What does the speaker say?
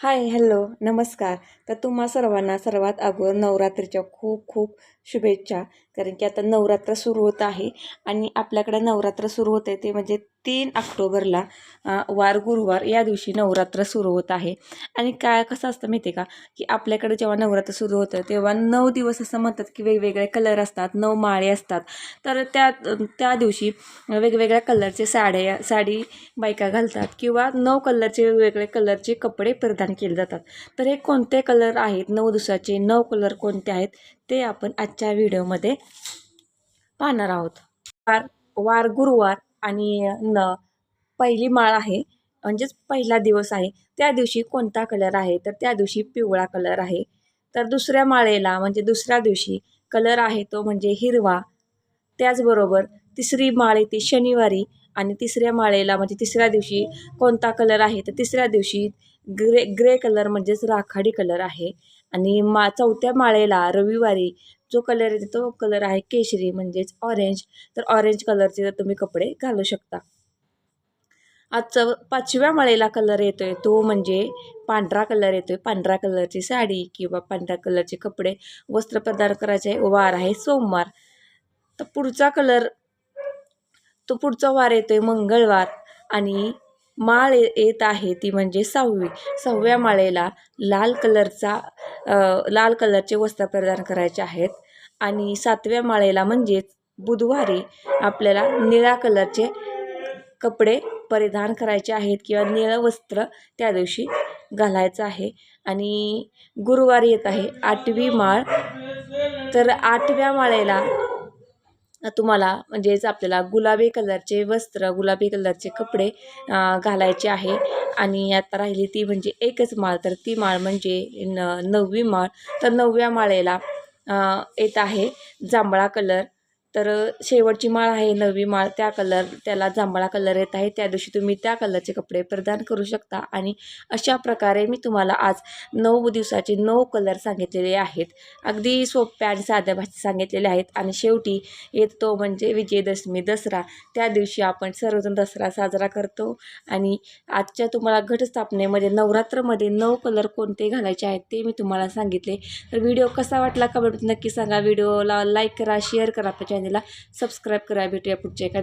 Hi hello नमस्कार. तर तुम्हा सर्वांना सर्वात अगोदर नवरात्रीच्या खूप खूप शुभेच्छा. कारण की आता नवरात्र सुरू होत आहे आणि आपल्याकडे नवरात्र सुरू होते ते म्हणजे तीन ऑक्टोबरला वार गुरुवार या दिवशी नवरात्र सुरू होत आहे. आणि काय कसं असतं माहिती आहे का? की आपल्याकडे जेव्हा नवरात्र सुरू होतं तेव्हा नऊ दिवस असं म्हणतात की वेगवेगळे कलर असतात नऊ माळे असतात. तर त्या त्या दिवशी वेगवेगळ्या कलरचे साड्या साडी बायका घालतात किंवा नऊ कलरचे वेगवेगळे कलरचे कपडे परिधान केले जातात. तर हे कोणते कलर आहेत? नऊ दिवसाचे नऊ कलर कोणते आहेत? ते आपण आजच्या व्हिडिओमध्ये पाहणार आहोत. वार वार गुरुवार आणि न पहिली माळ आहे. म्हणजेच पहिला दिवस आहे. त्या दिवशी कोणता कलर आहे? तर त्या दिवशी पिवळा कलर आहे. तर दुसऱ्या माळेला म्हणजे दुसऱ्या दिवशी कलर आहे तो म्हणजे हिरवा. त्याचबरोबर तिसरी माळ येते शनिवारी आणि तिसऱ्या माळेला म्हणजे तिसऱ्या दिवशी कोणता कलर आहे? तर तिसऱ्या दिवशी ग्रे ग्रे कलर म्हणजेच राखाडी कलर आहे. आणि मा चौथ्या माळेला रविवारी जो कलर येतो तो कलर आहे केशरी म्हणजेच ऑरेंज तर ऑरेंज कलरचे जर तुम्ही कपडे घालू शकता. आजचं पाचव्या माळेला कलर येतो आहे तो म्हणजे पांढरा कलर येतो आहे पांढऱ्या कलरची साडी किंवा पांढऱ्या कलरचे कपडे वस्त्र प्रदान करायचे वार आहे सोमवार. तर पुढचा कलर तो पुढचा वार येतो आहे मंगळवार. आणि माळ येत आहे ती म्हणजे सहावी. सहाव्या माळेला लाल कलरचा लाल कलरचे वस्त्र प्रदान करायचे आहेत. आणि सातव्या माळेला म्हणजेच बुधवारी आपल्याला निळ्या कलरचे कपडे परिधान करायचे आहेत किंवा निळं वस्त्र त्या दिवशी घालायचं आहे. आणि गुरुवारी येत आहे आठवी माळ. तर आठव्या माळेला तुम्हाला म्हणजेच आपल्याला गुलाबी कलरचे वस्त्र गुलाबी कलरचे कपडे घालायचे आहे. आणि आता राहिली ती म्हणजे एकच माळ. तर ती माळ म्हणजे न नववी माळ. तर नवव्या माळेला येत आहे जांभळा कलर. तर शेवटची माळ आहे नववी माळ. त्या कलर त्याला जांभळा कलर येत आहे. त्या दिवशी तुम्ही त्या कलरचे कपडे प्रदान करू शकता. आणि अशा प्रकारे मी तुम्हाला आज नऊ दिवसाचे नऊ कलर सांगितलेले आहेत. अगदी सोप्या आणि साध्या भाषेत सांगितलेले आहेत. आणि शेवटी येत तो म्हणजे विजयदशमी दसरा. त्या दिवशी आपण सर्वजण दसरा साजरा करतो. आणि आजच्या तुम्हाला घटस्थापनेमध्ये नवरात्रमध्ये नऊ कलर कोणते घालायचे आहेत ते मी तुम्हाला सांगितले. तर व्हिडिओ कसा वाटला कमेंट नक्की सांगा. व्हिडिओला लाईक करा शेअर करा. त्याच्या चॅनलला सबस्क्राईब करा भेटूया पुढच्या एका